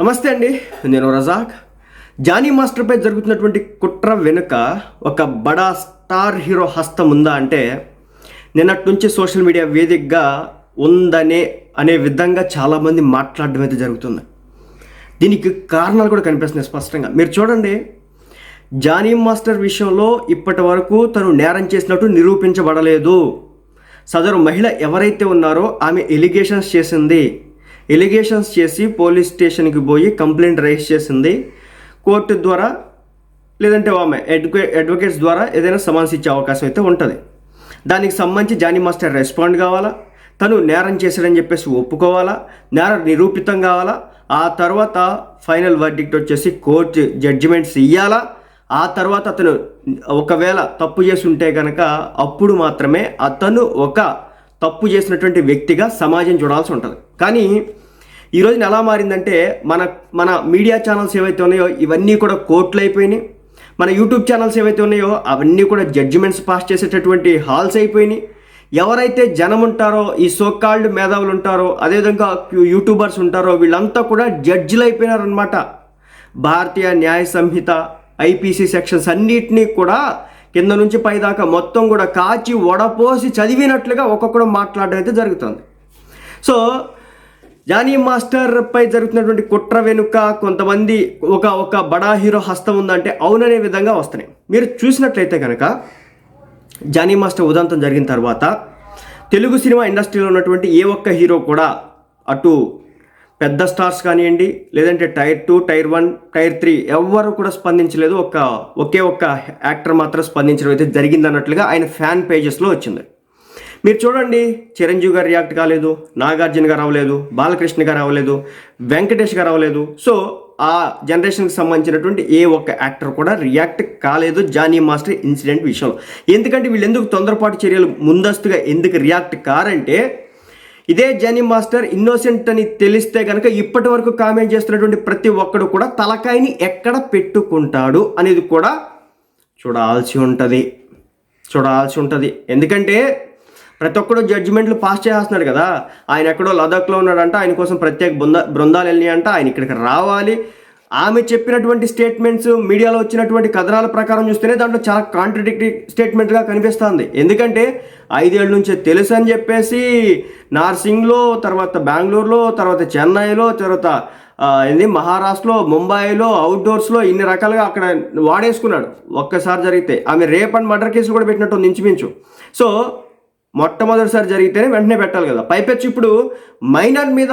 నమస్తే అండి నేను రజాక్. జానీ మాస్టర్పై జరుగుతున్నటువంటి కుట్ర వెనుక ఒక బడా స్టార్ హీరో హస్తం ఉందా అంటే నిన్నటి నుంచి సోషల్ మీడియా వేదికగా ఉందనే అనే విధంగా చాలామంది మాట్లాడడం అయితే జరుగుతుంది. దీనికి కారణాలు కూడా కనిపిస్తున్నాయి స్పష్టంగా. మీరు చూడండి జానీ మాస్టర్ విషయంలో ఇప్పటి వరకు తను నేరం చేసినట్టు నిరూపించబడలేదు. సదరు మహిళ ఎవరైతే ఉన్నారో ఆమె ఎలిగేషన్స్ చేసింది. ఎలిగేషన్స్ చేసి పోలీస్ స్టేషన్కి పోయి కంప్లైంట్ రైజ్ చేసింది. కోర్టు ద్వారా లేదంటే ఆమె అడ్వకే అడ్వకేట్స్ ద్వారా ఏదైనా సమన్స్ ఇచ్చే అవకాశం అయితే ఉంటుంది. దానికి సంబంధించి జానీ మాస్టర్ రెస్పాండ్ కావాలా? తను నేరం చేశాడని చెప్పేసి ఒప్పుకోవాలా? నేరం నిరూపితం కావాలా? ఆ తర్వాత ఫైనల్ వర్డిక్ట్ వచ్చేసి కోర్టు జడ్జిమెంట్స్ ఇవ్వాలా ఆ తర్వాత అతను ఒకవేళ తప్పు చేసి ఉంటే కనుక అప్పుడు మాత్రమే అతను ఒక తప్పు చేసినటువంటి వ్యక్తిగా సమాజం చూడాల్సి ఉంటుంది. కానీ ఈ రోజున ఎలా మారిందంటే మన మన మీడియా ఛానల్స్ ఏవైతే ఉన్నాయో ఇవన్నీ కూడా కోర్టులు అయిపోయినాయి. మన యూట్యూబ్ ఛానల్స్ ఏవైతే ఉన్నాయో అవన్నీ కూడా జడ్జిమెంట్స్ పాస్ చేసేటటువంటి హాల్స్ అయిపోయినాయి. ఎవరైతే జనం ఉంటారో ఈ సోకాల్డ్ మేధావులు ఉంటారో అదేవిధంగా యూట్యూబర్స్ ఉంటారో వీళ్ళంతా కూడా జడ్జిలు అయిపోయినారనమాట భారతీయ న్యాయ సంహిత ఐపీసీ సెక్షన్స్ అన్నిటినీ కూడా కింద నుంచి పైదాకా మొత్తం కూడా కాచి వడపోసి చదివినట్లుగా ఒక్కొక్కడు మాట్లాడడం అయితే జరుగుతుంది. సో జానీ మాస్టర్ పై జరుగుతున్నటువంటి కుట్ర వెనుక కొంతమంది ఒక ఒక బడా హీరో హస్తం ఉందంటే అవుననే విధంగా వస్తున్నాయి. మీరు చూసినట్లయితే కనుక జానీ మాస్టర్ ఉదంతం జరిగిన తర్వాత తెలుగు సినిమా ఇండస్ట్రీలో ఉన్నటువంటి ఏ ఒక్క హీరో కూడా అటు పెద్ద స్టార్స్ కానివ్వండి లేదంటే tier two tier one tier three ఎవ్వరు కూడా స్పందించలేదు. ఒక ఒకే ఒక్క యాక్టర్ మాత్రం స్పందించడం అయితే జరిగిందన్నట్లుగా ఆయన ఫ్యాన్ పేజెస్లో వచ్చింది. మీరు చూడండి చిరంజీవి గారు రియాక్ట్ కాలేదు నాగార్జున గారు అవ్వలేదు బాలకృష్ణ గారు అవ్వలేదు వెంకటేష్ గారు అవ్వలేదు. సో ఆ జనరేషన్కి సంబంధించినటువంటి ఏ ఒక్క యాక్టర్ కూడా రియాక్ట్ కాలేదు జానీ మాస్టర్ ఇన్సిడెంట్ విషయంలో. ఎందుకంటే వీళ్ళు ఎందుకు తొందరపాటు చర్యలు ముందస్తుగా ఎందుకు రియాక్ట్ కారంటే ఇదే జానీ మాస్టర్ ఇన్నోసెంట్ అని తెలిస్తే కనుక ఇప్పటి వరకు కామెంట్ చేస్తున్నటువంటి ప్రతి ఒక్కడు కూడా తలకాయని ఎక్కడ పెట్టుకుంటాడు అనేది కూడా చూడాల్సి ఉంటుంది. చూడాల్సి ఉంటుంది. ఎందుకంటే ప్రతి ఒక్కడు జడ్జిమెంట్లు పాస్ చేస్తున్నాడు కదా. ఆయన ఎక్కడో లదాఖ్లో ఉన్నాడంట ఆయన కోసం ప్రత్యేక బృంద బృందాలు వెళ్ళినాయంట ఆయన ఇక్కడికి రావాలి. ఆమె చెప్పినటువంటి స్టేట్మెంట్స్ మీడియాలో వచ్చినటువంటి కథనాల ప్రకారం చూస్తేనే దాంట్లో చాలా కాంట్రడిక్టరీ స్టేట్మెంట్గా కనిపిస్తుంది. ఎందుకంటే ఐదేళ్ళ నుంచే తెలుసు అని చెప్పేసి నార్సింగ్లో తర్వాత బెంగళూరులో తర్వాత చెన్నైలో తర్వాత ఏంది మహారాష్ట్రలో ముంబైలో అవుట్డోర్స్లో ఇన్ని రకాలుగా అక్కడ వాడేసుకున్నాడు. ఒక్కసారి జరిగితే ఆమె రేప్ అండ్ మర్డర్ కేసులు కూడా పెట్టినట్టు ఉంది ఇంచుమించు. సో మొట్టమొదటిసారి జరిగితేనే వెంటనే పెట్టాలి కదా. పైపెచ్చి ఇప్పుడు మైనర్ మీద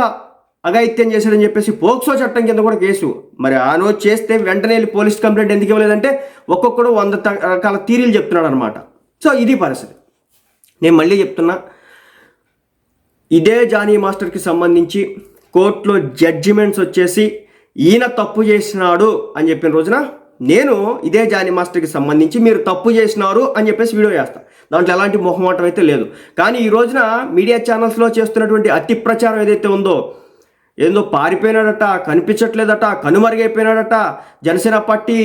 అఘాయిత్యం చేశాడని చెప్పేసి పోక్సో చట్టం కింద కూడా కేసు. మరి ఆ రోజు చేస్తే వెంటనే వెళ్ళి పోలీస్ కంప్లైంట్ ఎందుకు ఇవ్వలేదంటే ఒక్కొక్కడు వంద రకాల థీరీలు చెప్తున్నాడు అనమాట సో ఇది పరిస్థితి. నేను మళ్ళీ చెప్తున్నా. ఇదే జానీ మాస్టర్కి సంబంధించి కోర్టులో జడ్జిమెంట్స్ వచ్చేసి ఈయన తప్పు చేసినాడు అని చెప్పిన రోజున నేను ఇదే జానీ మాస్టర్కి సంబంధించి మీరు తప్పు చేసినారు అని చెప్పేసి వీడియో చేస్తాను దాంట్లో ఎలాంటి మొహమాటం అయితే లేదు. కానీ ఈ రోజున మీడియా ఛానల్స్లో చేస్తున్నటువంటి అతి ప్రచారం ఏదైతే ఉందో ఏందో పారిపోయినాడట కనిపించట్లేదట కనుమరుగైపోయినాడట జనసేన పార్టీ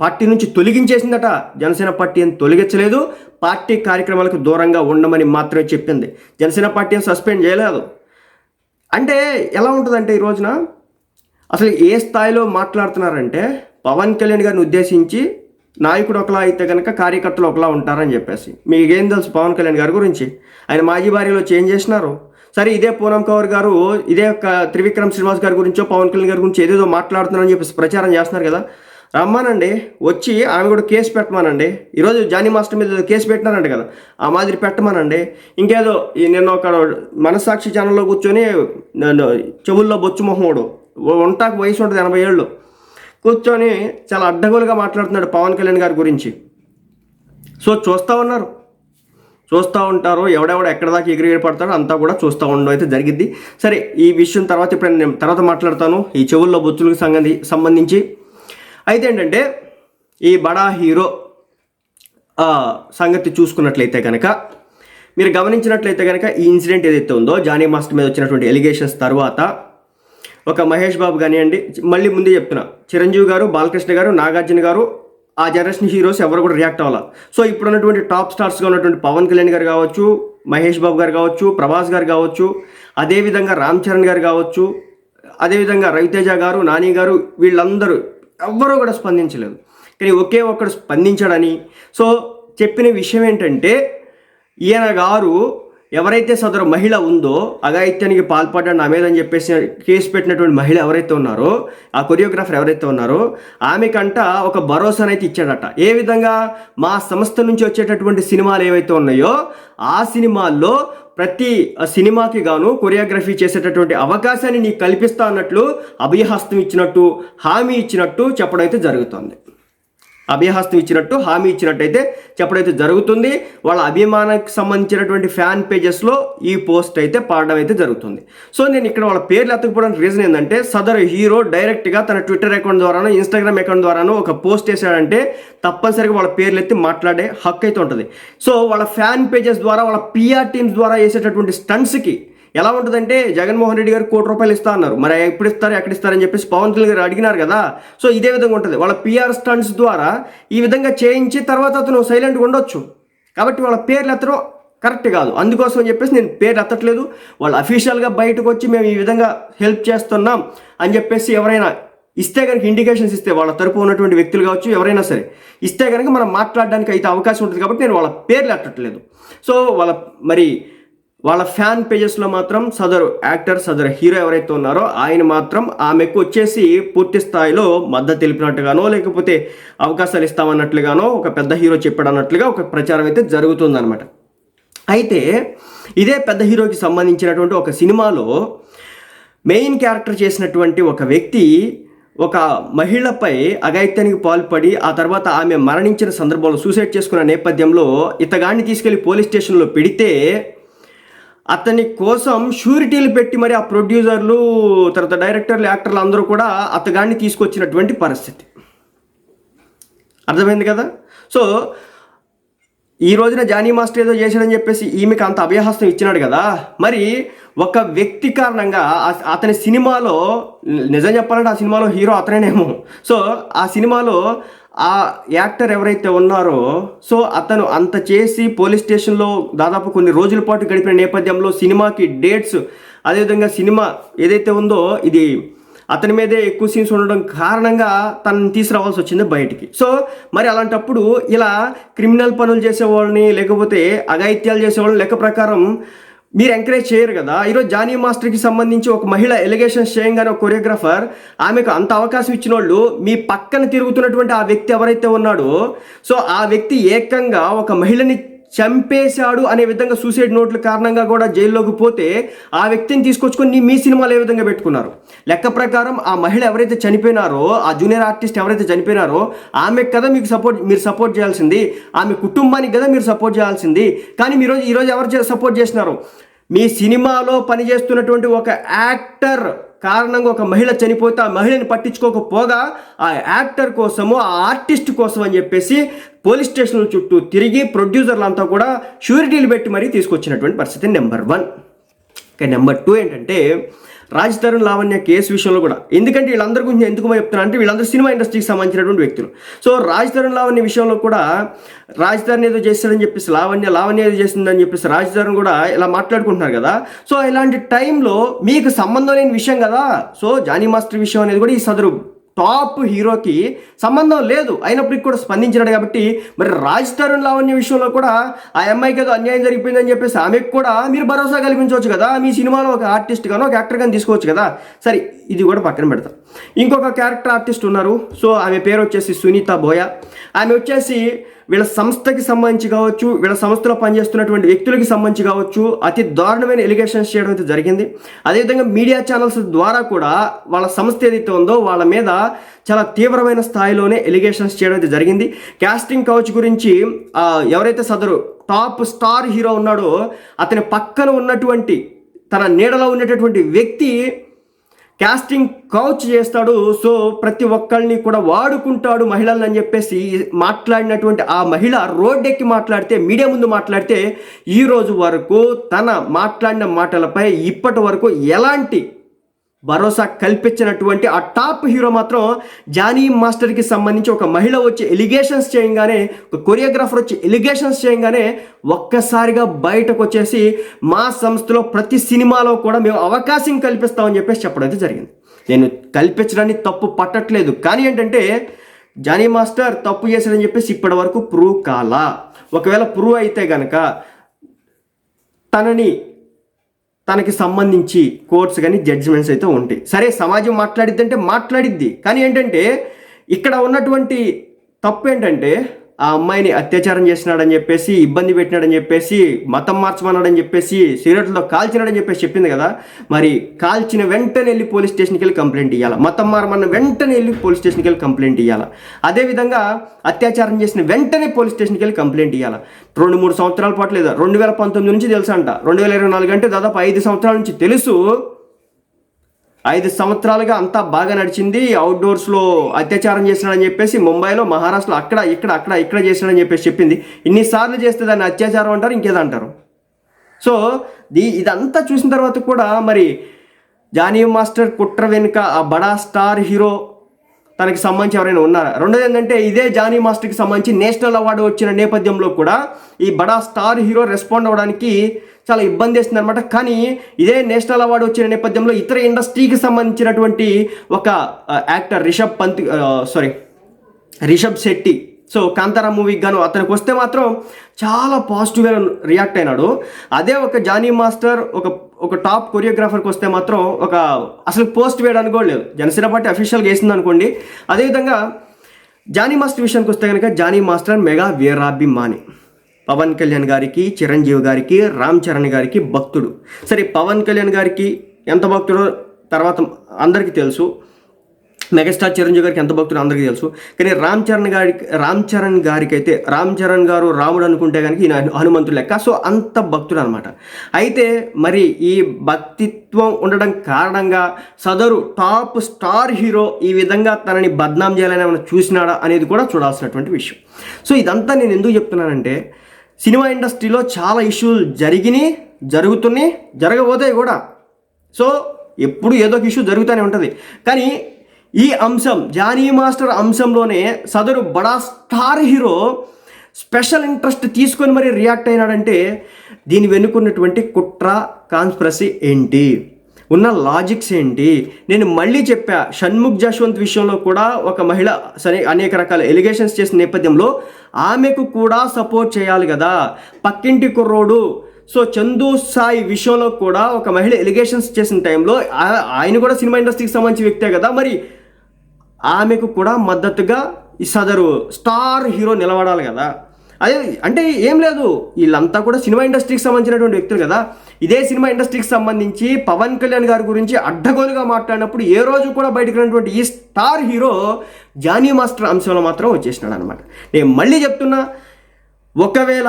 పార్టీ నుంచి తొలగించేసిందట జనసేన పార్టీ అని తొలగించలేదు పార్టీ కార్యక్రమాలకు దూరంగా ఉండమని మాత్రమే చెప్పింది. జనసేన పార్టీ అని సస్పెండ్ చేయలేదు. అంటే ఎలా ఉంటుందంటే ఈ రోజున అసలు ఏ స్థాయిలో మాట్లాడుతున్నారంటే పవన్ కళ్యాణ్ గారిని ఉద్దేశించి నాయకుడు ఒకలా అయితే కనుక కార్యకర్తలు ఒకలా ఉంటారని చెప్పేసి. మీకేం తెలుసు పవన్ కళ్యాణ్ గారి గురించి? ఆయన మాజీ భార్యలో చేంజ్ చేసినారు. సరే ఇదే పూనం కౌర్ గారు ఇదే ఒక త్రివిక్రమ్ శ్రీనివాస్ గారి గురించో పవన్ కళ్యాణ్ గారి గురించి ఏదేదో మాట్లాడుతున్నారని చెప్పేసి ప్రచారం చేస్తున్నారు కదా. రమ్మానండి. వచ్చి ఆమె కూడా కేసు పెట్టమానండి. ఈరోజు జానీ మాస్టర్ మీద కేసు పెట్టినారంట కదా. ఆ మాదిరి పెట్టమానండి. ఇంకేదో ఈ నిన్న ఒక మనసాక్షి ఛానల్లో కూర్చొని చెవుల్లో బొచ్చు మొహముడు ఉంటాకు వయసు ఉంటుంది ఎనభై ఏళ్ళు. కూర్చొని చాలా అడ్డగోలుగా మాట్లాడుతున్నాడు పవన్ కళ్యాణ్ గారి గురించి. సో చూస్తూ ఉన్నారు. చూస్తూ ఉంటారు. ఎవడెవడ ఎక్కడ దాకా ఎగిరి పడతాడో అంతా కూడా చూస్తూ ఉండడం అయితే జరిగింది సరే ఈ విషయం తర్వాత ఇప్పుడు నేను తర్వాత మాట్లాడతాను. ఈ చెవుల్లో బొచ్చులకు సంగతి సంబంధించి. అయితే ఏంటంటే ఈ బడా హీరో సంగతి చూసుకున్నట్లయితే కనుక మీరు గమనించినట్లయితే కనుక ఈ ఇన్సిడెంట్ ఏదైతే ఉందో జానీ మాస్టర్ మీద వచ్చినటువంటి ఎలిగేషన్స్ తర్వాత ఒక మహేష్ బాబు కానివ్వండి మళ్ళీ ముందే చెప్తున్నా. చిరంజీవి గారు బాలకృష్ణ గారు నాగార్జున గారు ఆ జనరేషన్ హీరోస్ ఎవరు కూడా రియాక్ట్ అవ్వాలి? సో ఇప్పుడు ఉన్నటువంటి టాప్ స్టార్స్గా ఉన్నటువంటి పవన్ కళ్యాణ్ గారు కావచ్చు మహేష్ బాబు గారు కావచ్చు ప్రభాస్ గారు కావచ్చు అదేవిధంగా రామ్ చరణ్ గారు కావచ్చు అదేవిధంగా రవితేజ గారు నాని గారు వీళ్ళందరూ ఎవ్వరూ కూడా స్పందించలేదు. కానీ ఒకే ఒక్కడు స్పందించాడని. సో చెప్పిన విషయం ఏంటంటే ఈయన గారు ఎవరైతే సదరు మహిళ ఉందో అఘాయిత్యానికి పాల్పడ్డాను నా అని చెప్పేసి కేసు పెట్టినటువంటి మహిళ ఎవరైతే ఉన్నారో ఆ కొరియోగ్రాఫర్ ఎవరైతే ఉన్నారో ఆమెకంట ఒక భరోసానైతే ఇచ్చాడట. ఏ విధంగా? మా సంస్థ నుంచి వచ్చేటటువంటి సినిమాలు ఏవైతే ఉన్నాయో ఆ సినిమాల్లో ప్రతి సినిమాకి గాను కొరియోగ్రఫీ చేసేటటువంటి అవకాశాన్ని నీకు కల్పిస్తా అన్నట్లు అభయహస్తం ఇచ్చినట్టు హామీ ఇచ్చినట్టు చెప్పడం అయితే జరుగుతుంది. అభయహస్తం ఇచ్చినట్టు హామీ ఇచ్చినట్టయితే చెప్పడైతే జరుగుతుంది. వాళ్ళ అభిమానానికి సంబంధించినటువంటి ఫ్యాన్ పేజెస్లో ఈ పోస్ట్ అయితే పాడడం అయితే జరుగుతుంది. సో నేను ఇక్కడ వాళ్ళ పేర్లు ఎత్తకపోవడానికి రీజన్ ఏంటంటే సదర్ హీరో డైరెక్ట్గా తన ట్విట్టర్ అకౌంట్ ద్వారానో ఇన్స్టాగ్రామ్ అకౌంట్ ద్వారానో ఒక పోస్ట్ వేసాడంటే తప్పనిసరిగా వాళ్ళ పేర్లు ఎత్తి మాట్లాడే హక్కు అయితే ఉంటుంది. సో వాళ్ళ ఫ్యాన్ పేజెస్ ద్వారా వాళ్ళ పిఆర్ టీమ్స్ ద్వారా వేసేటటువంటి స్టంట్స్కి ఎలా ఉంటుందంటే జగన్మోహన్ రెడ్డి గారు కోటి రూపాయలు ఇస్తా అన్నారు. మరి ఎప్పుడు ఇస్తారు ఎక్కడ ఇస్తారని చెప్పేసి పవన్ కళ్యాణ్ గారు అడిగినారు కదా. సో ఇదే విధంగా ఉంటుంది. వాళ్ళ పిఆర్ స్టంట్స్ ద్వారా ఈ విధంగా చేయించి తర్వాత అతను సైలెంట్గా ఉండొచ్చు. కాబట్టి వాళ్ళ పేర్లు ఎత్తడం కరెక్ట్ కాదు. అందుకోసం అని చెప్పేసి నేను పేరు ఎత్తట్లేదు. వాళ్ళు అఫీషియల్గా బయటకు వచ్చి మేము ఈ విధంగా హెల్ప్ చేస్తున్నాం అని చెప్పేసి ఎవరైనా ఇస్తే కనుక ఇండికేషన్స్ ఇస్తే వాళ్ళ తరపు ఉన్నటువంటి వ్యక్తులు కావచ్చు ఎవరైనా సరే ఇస్తే కనుక మనం మాట్లాడడానికి అయితే అవకాశం ఉంటుంది కాబట్టి నేను వాళ్ళ పేర్లు ఎట్టట్లేదు సో వాళ్ళ మరి వాళ్ళ ఫ్యాన్ పేజెస్లో మాత్రం సదరు యాక్టర్ సదరు హీరో ఎవరైతే ఉన్నారో ఆయన మాత్రం ఆమెకు వచ్చేసి పూర్తి స్థాయిలో మద్దతు తెలిపినట్టుగానో లేకపోతే అవకాశాలు ఇస్తామన్నట్లుగానో ఒక పెద్ద హీరో చెప్పాడు అన్నట్లుగా ఒక ప్రచారం అయితే జరుగుతుందన్నమాట. అయితే ఇదే పెద్ద హీరోకి సంబంధించినటువంటి ఒక సినిమాలో మెయిన్ క్యారెక్టర్ చేసినటువంటి ఒక వ్యక్తి ఒక మహిళపై అఘాయిత్యానికి పాల్పడి ఆ తర్వాత ఆమె మరణించిన సందర్భంలో సూసైడ్ చేసుకున్న నేపథ్యంలో ఇతగాన్ని తీసుకెళ్ళి పోలీస్ స్టేషన్లో పెడితే అతని కోసం షూరిటీలు పెట్టి మరి ఆ ప్రొడ్యూసర్లు తర్వాత డైరెక్టర్లు యాక్టర్లు అందరూ కూడా అతగాన్ని తీసుకొచ్చినటువంటి పరిస్థితి. అర్థమైంది కదా? సో ఈ రోజున జానీ మాస్టర్ ఏదో చేశాడని చెప్పేసి ఈమెకి అంత అభయహస్తం ఇచ్చినాడు కదా? మరి ఒక వ్యక్తి కారణంగా అతని సినిమాలో నిజం చెప్పాలంటే ఆ సినిమాలో హీరో అతనేనేమో. సో ఆ సినిమాలో ఆ యాక్టర్ ఎవరైతే ఉన్నారో సో అతను అంత చేసి పోలీస్ స్టేషన్లో దాదాపు కొన్ని రోజుల పాటు గడిపిన నేపథ్యంలో సినిమాకి డేట్స్ అదేవిధంగా సినిమా ఏదైతే ఉందో ఇది అతని మీదే ఎక్కువ సీన్స్ ఉండడం కారణంగా తనని తీసుకురావాల్సి వచ్చింది బయటికి. సో మరి అలాంటప్పుడు ఇలా క్రిమినల్ పనులు చేసేవాళ్ళని లేకపోతే అఘాయిత్యాలు చేసేవాళ్ళని లెక్క ప్రకారం మీరు ఎంకరేజ్ చేయరు కదా? ఈరోజు జానీ మాస్టర్కి సంబంధించి ఒక మహిళ ఎలిగేషన్ చేయంగానే ఒక కొరియోగ్రాఫర్ ఆమెకు అంత అవకాశం ఇచ్చిన వాళ్ళు మీ పక్కన తిరుగుతున్నటువంటి ఆ వ్యక్తి ఎవరైతే ఉన్నాడో సో ఆ వ్యక్తి ఏకంగా ఒక మహిళని చంపేశాడు అనే విధంగా సూసైడ్ నోట్ల కారణంగా కూడా జైల్లోకి పోతే ఆ వ్యక్తిని తీసుకొచ్చుకొని మీ సినిమాలు ఏ విధంగా పెట్టుకున్నారు? లెక్క ప్రకారం ఆ మహిళ ఎవరైతే చనిపోయినారో ఆ జూనియర్ ఆర్టిస్ట్ ఎవరైతే చనిపోయినారో ఆమెకు కదా మీకు సపోర్ట్ మీరు సపోర్ట్ చేయాల్సింది. ఆమె కుటుంబానికి కదా మీరు సపోర్ట్ చేయాల్సింది. కానీ మీరు ఈరోజు ఎవరు సపోర్ట్ చేసినారు? మీ సినిమాలో పనిచేస్తున్నటువంటి ఒక యాక్టర్ కారణంగా ఒక మహిళ చనిపోతే ఆ మహిళని పట్టించుకోకపోగా ఆ యాక్టర్ కోసము ఆ ఆర్టిస్ట్ కోసం అని చెప్పేసి పోలీస్ స్టేషన్ల చుట్టూ తిరిగి ప్రొడ్యూసర్లంతా కూడా షూరిటీలు పెట్టి మరీ తీసుకొచ్చినటువంటి పరిస్థితి నెంబర్ వన్. ఇక నెంబర్ టూ ఏంటంటే రాజ్ తరుణ్ లావణ్య కేసు విషయంలో కూడా. ఎందుకంటే వీళ్ళందరి గురించి ఎందుకు చెప్తున్నా అంటే వీళ్ళందరూ సినిమా ఇండస్ట్రీకి సంబంధించినటువంటి వ్యక్తులు. సో రాజ్ తరుణ్ లావణ్య విషయంలో కూడా రాజ్ తరుణ్ ఏదో చేస్తాడని చెప్పేసి లావణ్య లావణ్య ఏదో చేసిందని చెప్పేసి రాజ్ తరుణ్ కూడా ఇలా మాట్లాడుకుంటున్నారు కదా. సో ఇలాంటి టైంలో మీకు సంబంధం లేని విషయం కదా. సో జానీ మాస్టర్ విషయం అనేది కూడా ఈ సదరు టాప్ హీరోకి సంబంధం లేదు. అయినప్పటికీ కూడా స్పందించినాడు కాబట్టి మరి రాజ్ తరుణ్ లావణ్య విషయంలో కూడా ఆ అమ్మాయికి ఏదో అన్యాయం జరిగిపోయిందని చెప్పేసి ఆమెకు కూడా మీరు భరోసా కల్పించవచ్చు కదా. మీ సినిమాలో ఒక ఆర్టిస్ట్ గాను ఒక యాక్టర్ గాను తీసుకోవచ్చు కదా. సరే ఇది కూడా పక్కన పెడతాం. ఇంకొక క్యారెక్టర్ ఆర్టిస్ట్ ఉన్నారు. సో ఆమె పేరు వచ్చేసి సునీత బోయ ఆమె వచ్చేసి వీళ్ళ సంస్థకి సంబంధించి కావచ్చు వీళ్ళ సంస్థలో పనిచేస్తున్నటువంటి వ్యక్తులకి సంబంధించి కావచ్చు అతి దారుణమైన ఎలిగేషన్స్ చేయడం అయితే జరిగింది. అదేవిధంగా మీడియా ఛానల్స్ ద్వారా కూడా వాళ్ళ సంస్థ ఏదైతే ఉందో వాళ్ళ మీద చాలా తీవ్రమైన స్థాయిలోనే ఎలిగేషన్స్ చేయడం అయితే జరిగింది. కాస్టింగ్ కౌచ్ గురించి ఎవరైతే సదరు టాప్ స్టార్ హీరో ఉన్నాడో అతని పక్కన ఉన్నటువంటి తన నీడలో ఉండేటటువంటి వ్యక్తి క్యాస్టింగ్ కౌచ్ చేస్తాడు. సో ప్రతి ఒక్కళ్ళని కూడా వాడుకుంటాడు మహిళలను అని చెప్పేసి మాట్లాడినటువంటి ఆ మహిళ రోడ్డెక్కి మాట్లాడితే మీడియా ముందు మాట్లాడితే ఈ రోజు వరకు తన మాట్లాడిన మాటలపై ఇప్పటి వరకు ఎలాంటి భరోసా కల్పించినటువంటి ఆ టాప్ హీరో మాత్రం జానీ మాస్టర్కి సంబంధించి ఒక మహిళ వచ్చి ఎలిగేషన్స్ చేయంగానే ఒక కొరియోగ్రాఫర్ వచ్చి ఎలిగేషన్స్ చేయంగానే ఒక్కసారిగా బయటకు వచ్చేసి మా సంస్థలో ప్రతి సినిమాలో కూడా మేము అవకాశం కల్పిస్తామని చెప్పేసి చెప్పడం అయితే జరిగింది. నేను కల్పించడానికి తప్పు పట్టట్లేదు. కానీ ఏంటంటే జానీ మాస్టర్ తప్పు చేశాడని చెప్పేసి ఇప్పటి వరకు ప్రూవ్ కాలా. ఒకవేళ ప్రూవ్ అయితే గనక తనని తనకి సంబంధించి కోర్ట్స్ కానీ జడ్జిమెంట్స్ అయితే ఉంటాయి. సరే సమాజం మాట్లాడిద్ది అంటే మాట్లాడిద్ది. కానీ ఏంటంటే ఇక్కడ ఉన్నటువంటి తప్పు ఏంటంటే ఆ అమ్మాయిని అత్యాచారం చేసినాడని చెప్పేసి ఇబ్బంది పెట్టినాడని చెప్పేసి మతం మార్చమన్నాడని చెప్పేసి సిగరెట్లతో కాల్చినాడని చెప్పేసి చెప్పింది కదా. మరి కాల్చిన వెంటనే వెళ్ళి పోలీస్ స్టేషన్కి వెళ్ళి కంప్లైంట్ ఇవ్వాలి మతం మారమన్న వెంటనే వెళ్ళి పోలీస్ స్టేషన్కి వెళ్ళి కంప్లైంట్ ఇవ్వాలి అదేవిధంగా అత్యాచారం చేసిన వెంటనే పోలీస్ స్టేషన్కి వెళ్ళి కంప్లైంట్ ఇవ్వాలి రెండు మూడు సంవత్సరాల పాటు లేదా? రెండు వేల పంతొమ్మిది నుంచి తెలుసంట. అంట రెండు వేల ఇరవై నాలుగు అంటే దాదాపు ఐదు సంవత్సరాల నుంచి తెలుసు. ఐదు సంవత్సరాలుగా అంతా బాగా నడిచింది. అవుట్డోర్స్లో అత్యాచారం చేసినాడని చెప్పేసి ముంబైలో మహారాష్ట్రలో అక్కడ ఇక్కడ అక్కడ ఇక్కడ చేసినాడని చెప్పేసి చెప్పింది. ఇన్నిసార్లు చేస్తే దాన్ని అత్యాచారం అంటారు ఇంకేదో అంటారు సో దీ ఇదంతా చూసిన తర్వాత కూడా మరి జానీ మాస్టర్ కుట్ర వెనుక ఆ బడా స్టార్ హీరో తనకి సంబంధించి ఎవరైనా ఉన్నారా? రెండోది ఏంటంటే ఇదే జానీ మాస్టర్కి సంబంధించి నేషనల్ అవార్డు వచ్చిన నేపథ్యంలో కూడా ఈ బడా స్టార్ హీరో రెస్పాండ్ అవ్వడానికి చాలా ఇబ్బంది వేస్తుంది అనమాట కానీ ఇదే నేషనల్ అవార్డు వచ్చిన నేపథ్యంలో ఇతర ఇండస్ట్రీకి సంబంధించినటువంటి ఒక actor Rishabh Pant sorry Rishabh Shetty so Kantara మూవీకి గాను అతనికి వస్తే మాత్రం చాలా పాజిటివ్గా రియాక్ట్ అయినాడు. అదే ఒక జానీ మాస్టర్ ఒక ఒక టాప్ కొరియోగ్రాఫర్కి వస్తే మాత్రం ఒక అసలు పోస్ట్ వేయడానికి కూడా లేదు. జనసేన పార్టీ అఫీషియల్గా వేసింది అనుకోండి. అదేవిధంగా జానీ మాస్టర్ విషయానికి వస్తే కనుక జానీ మాస్టర్ మెగా వీరాభిమాని. పవన్ కళ్యాణ్ గారికి చిరంజీవి గారికి రామ్ చరణ్ గారికి భక్తుడు. సరే పవన్ కళ్యాణ్ గారికి ఎంత భక్తుడో తర్వాత అందరికీ తెలుసు. మెగాస్టార్ చిరంజీవి గారికి ఎంత భక్తులు అందరికీ తెలుసు. కానీ రామ్ చరణ్ గారికి రామ్ చరణ్ గారికి అయితే రామ్ చరణ్ గారు రాముడు అనుకుంటే కనుక ఈయన హనుమంతుడు లెక్క. సో అంత భక్తుడు అనమాట అయితే మరి ఈ భక్తిత్వం ఉండడం కారణంగా సదరు టాప్ స్టార్ హీరో ఈ విధంగా తనని బద్నాం చేయాలని ఏమైనా చూసినాడా అనేది కూడా చూడాల్సినటువంటి విషయం. సో ఇదంతా నేను ఎందుకు చెప్తున్నానంటే సినిమా ఇండస్ట్రీలో చాలా ఇష్యూలు జరిగినాయి జరుగుతున్నాయి జరగబోతాయి కూడా. సో ఎప్పుడు ఏదో ఒక ఇష్యూ జరుగుతూనే ఉంటుంది. కానీ ఈ అంశం జానీ మాస్టర్ అంశంలోనే సదరు బడా స్టార్ హీరో స్పెషల్ ఇంట్రెస్ట్ తీసుకొని మరి రియాక్ట్ అయినాడంటే దీని వెనుకున్నటువంటి కుట్ర కాన్స్పిరసీ ఏంటి? ఉన్న లాజిక్స్ ఏంటి? నేను మళ్ళీ చెప్పా షణ్ముఖ్ జశ్వంత్ విషయంలో కూడా ఒక మహిళ సరే అనేక రకాల ఎలిగేషన్స్ చేసిన నేపథ్యంలో ఆమెకు కూడా సపోర్ట్ చేయాలి కదా. పక్కింటి కుర్రోడు. సో చందు సాయి విషయంలో కూడా ఒక మహిళ ఎలిగేషన్స్ చేసిన టైంలో ఆయన కూడా సినిమా ఇండస్ట్రీకి సంబంధించిన వ్యక్తే కదా మరి ఆమెకు కూడా మద్దతుగా ఈ సదరు స్టార్ హీరో నిలబడాలి కదా. అదే అంటే ఏం లేదు వీళ్ళంతా కూడా సినిమా ఇండస్ట్రీకి సంబంధించినటువంటి వ్యక్తులు కదా. ఇదే సినిమా ఇండస్ట్రీకి సంబంధించి పవన్ కళ్యాణ్ గారి గురించి అడ్డగోలుగా మాట్లాడినప్పుడు ఏ రోజు కూడా బయటకు రానటువంటి ఈ స్టార్ హీరో జానీ మాస్టర్ అంశంలో మాత్రం వచ్చేసినాడు అనమాట నేను మళ్ళీ చెప్తున్నా ఒకవేళ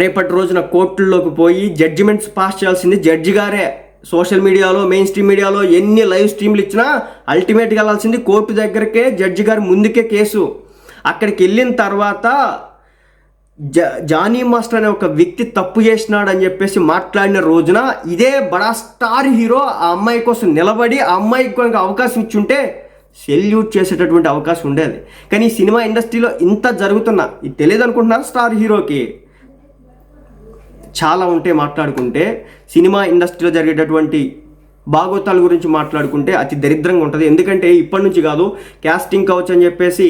రేపటి రోజున కోర్టుల్లోకి పోయి జడ్జిమెంట్స్ పాస్ చేయాల్సింది జడ్జి గారే. సోషల్ మీడియాలో మెయిన్ స్ట్రీమ్ మీడియాలో ఎన్ని లైవ్ స్ట్రీమ్లు ఇచ్చినా అల్టిమేట్గా వెళ్ళాల్సింది కోర్టు దగ్గరకే జడ్జి గారి ముందుకే కేసు. అక్కడికి వెళ్ళిన తర్వాత జ జానీ మాస్టర్ అనే ఒక వ్యక్తి తప్పు చేసినాడు అని చెప్పేసి మాట్లాడిన రోజున ఇదే బడా స్టార్ హీరో ఆ అమ్మాయి కోసం నిలబడి ఆ అమ్మాయికి కనుక అవకాశం ఇచ్చుంటే సెల్యూట్ చేసేటటువంటి అవకాశం ఉండేది. కానీ ఈ సినిమా ఇండస్ట్రీలో ఇంత జరుగుతున్నా. ఇది తెలియదు అనుకుంటున్నారు స్టార్ హీరోకి? చాలా ఉంటే మాట్లాడుకుంటే సినిమా ఇండస్ట్రీలో జరిగేటటువంటి భాగోతాల గురించి మాట్లాడుకుంటే అతి దరిద్రంగా ఉంటుంది. ఎందుకంటే ఇప్పటి నుంచి కాదు క్యాస్టింగ్ కౌచ్ అని చెప్పేసి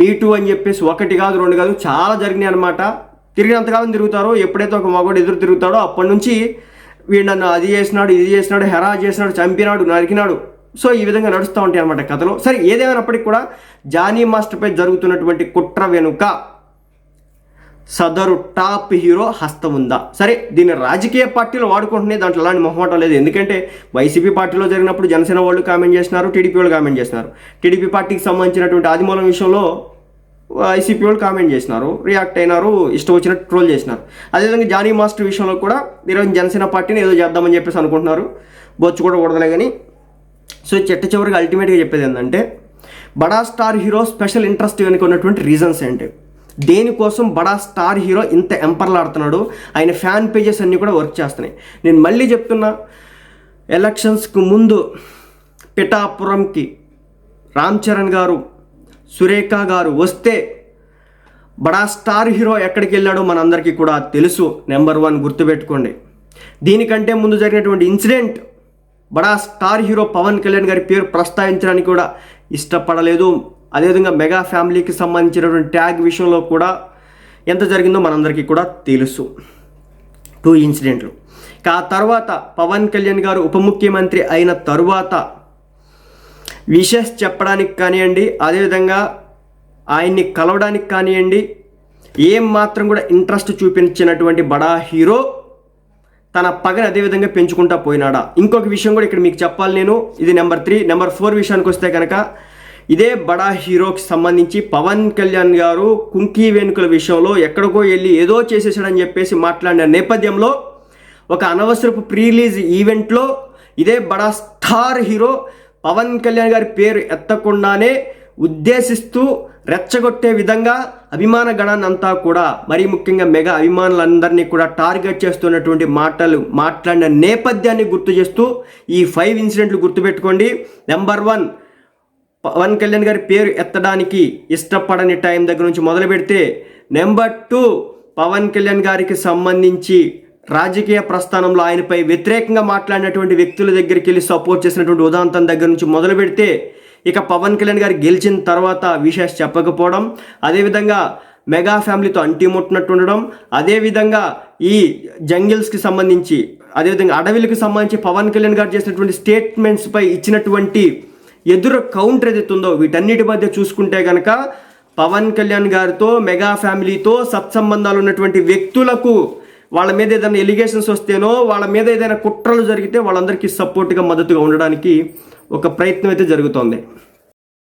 మీటు అని చెప్పేసి ఒకటి కాదు రెండు కాదు చాలా జరిగినాయి అనమాట తిరిగినంతకాలం తిరుగుతారో ఎప్పుడైతే ఒక మగవాడు ఎదురు తిరుగుతాడో అప్పటి నుంచి వీడు నన్ను అది చేసినాడు ఇది చేసినాడు హెరా చేసినాడు చంపినాడు నరికినాడు. సో ఈ విధంగా నడుస్తూ ఉంటాయి అనమాట కథలో. సరే ఏదేమైనప్పటికీ కూడా జానీ మాస్టర్పై జరుగుతున్నటువంటి కుట్ర వెనుక సదరు టాప్ హీరో హస్తం ఉందా సరే దీన్ని రాజకీయ పార్టీలు వాడుకుంటున్నాయి దాంట్లో అలాంటి మొహమాటం లేదు. ఎందుకంటే వైసీపీ పార్టీలో జరిగినప్పుడు జనసేన వాళ్ళు కామెంట్ చేసినారు టీడీపీ వాళ్ళు కామెంట్ చేసినారు. టీడీపీ పార్టీకి సంబంధించినటువంటి ఆదిమూలం విషయంలో వైసీపీ వాళ్ళు కామెంట్ చేసినారు రియాక్ట్ అయినారు ఇష్టం వచ్చినట్టు ట్రోల్ చేసినారు. అదేవిధంగా జానీ మాస్టర్ విషయంలో కూడా ఈరోజు జనసేన పార్టీని ఏదో చేద్దామని చెప్పేసి అనుకుంటున్నారు. బొచ్చు కూడా కూడదలే కానీ. సో చెట్ట చివరికి అల్టిమేట్గా చెప్పేది ఏంటంటే బడా స్టార్ హీరో స్పెషల్ ఇంట్రెస్ట్ వెనుక ఉన్నటువంటి రీజన్స్ ఏంటి? దేనికోసం బడా స్టార్ హీరో ఇంత ఎంపర్లాడుతున్నాడు? ఆయన ఫ్యాన్ పేజెస్ అన్నీ కూడా వర్క్ చేస్తున్నాయి. నేను మళ్ళీ చెప్తున్నా ఎలక్షన్స్కు ముందు పిఠాపురంకి రామ్ చరణ్ గారు సురేఖ గారు వస్తే బడా స్టార్ హీరో ఎక్కడికి వెళ్ళాడో మనందరికీ కూడా తెలుసు. నెంబర్ వన్ గుర్తుపెట్టుకోండి. దీనికంటే ముందు జరిగినటువంటి ఇన్సిడెంట్ బడా స్టార్ హీరో పవన్ కళ్యాణ్ గారి పేరు ప్రస్తావించడానికి కూడా ఇష్టపడలేదు. అదేవిధంగా మెగా ఫ్యామిలీకి సంబంధించినటువంటి ట్యాగ్ విషయంలో కూడా ఎంత జరిగిందో మనందరికీ కూడా తెలుసు. టూ ఇన్సిడెంట్లు ఆ తర్వాత పవన్ కళ్యాణ్ గారు ఉప ముఖ్యమంత్రి అయిన తరువాత విషెస్ చెప్పడానికి కానివ్వండి అదేవిధంగా ఆయన్ని కలవడానికి కానివ్వండి ఏం మాత్రం కూడా ఇంట్రెస్ట్ చూపించినటువంటి బడా హీరో తన పగని అదేవిధంగా పెంచుకుంటా పోయినాడా. ఇంకొక విషయం కూడా ఇక్కడ మీకు చెప్పాలి నేను. ఇది నెంబర్ త్రీ. నెంబర్ ఫోర్ విషయానికి వస్తే కనుక ఇదే బడా హీరోకి సంబంధించి పవన్ కళ్యాణ్ గారు కుంకీ వేణుకల విషయంలో ఎక్కడికో వెళ్ళి ఏదో చేసేసాడని చెప్పేసి మాట్లాడిన నేపథ్యంలో ఒక అనవసరపు ప్రీ రిలీజ్ ఈవెంట్లో ఇదే బడా స్టార్ హీరో పవన్ కళ్యాణ్ గారి పేరు ఎత్తకుండానే ఉద్దేశిస్తూ రెచ్చగొట్టే విధంగా అభిమాన గణాన్ని అంతా కూడా మరీ ముఖ్యంగా మెగా అభిమానులందరినీ కూడా టార్గెట్ చేస్తున్నటువంటి మాటలు మాట్లాడిన నేపథ్యాన్ని గుర్తు చేస్తూ ఈ ఫైవ్ ఇన్సిడెంట్లు గుర్తుపెట్టుకోండి. నెంబర్ వన్ పవన్ కళ్యాణ్ గారి పేరు ఎత్తడానికి ఇష్టపడని టైం దగ్గర నుంచి మొదలు పెడితే నెంబర్ టూ పవన్ కళ్యాణ్ గారికి సంబంధించి రాజకీయ ప్రస్థానంలో ఆయనపై వ్యతిరేకంగా మాట్లాడినటువంటి వ్యక్తుల దగ్గరికి వెళ్ళి సపోర్ట్ చేసినటువంటి ఉదాంతం దగ్గర నుంచి మొదలు పెడితే ఇక పవన్ కళ్యాణ్ గారు గెలిచిన తర్వాత విషయాలు చెప్పకపోవడం అదేవిధంగా మెగా ఫ్యామిలీతో అంటిముట్టినట్టు ఉండడం అదేవిధంగా ఈ జంగిల్స్కి సంబంధించి అదేవిధంగా అడవిలకు సంబంధించి పవన్ కళ్యాణ్ గారు చేసినటువంటి స్టేట్మెంట్స్పై ఇచ్చినటువంటి ఎదురు కౌంటర్ ఏదైతే ఉందో వీటన్నిటి మధ్య చూసుకుంటే కనుక పవన్ కళ్యాణ్ గారితో మెగా ఫ్యామిలీతో సత్సంబంధాలు ఉన్నటువంటి వ్యక్తులకు వాళ్ళ మీద ఏదైనా ఎలిగేషన్స్ వస్తేనో వాళ్ళ మీద ఏదైనా కుట్రలు జరిగితే వాళ్ళందరికీ సపోర్ట్గా మద్దతుగా ఉండడానికి ఒక ప్రయత్నం అయితే జరుగుతోంది.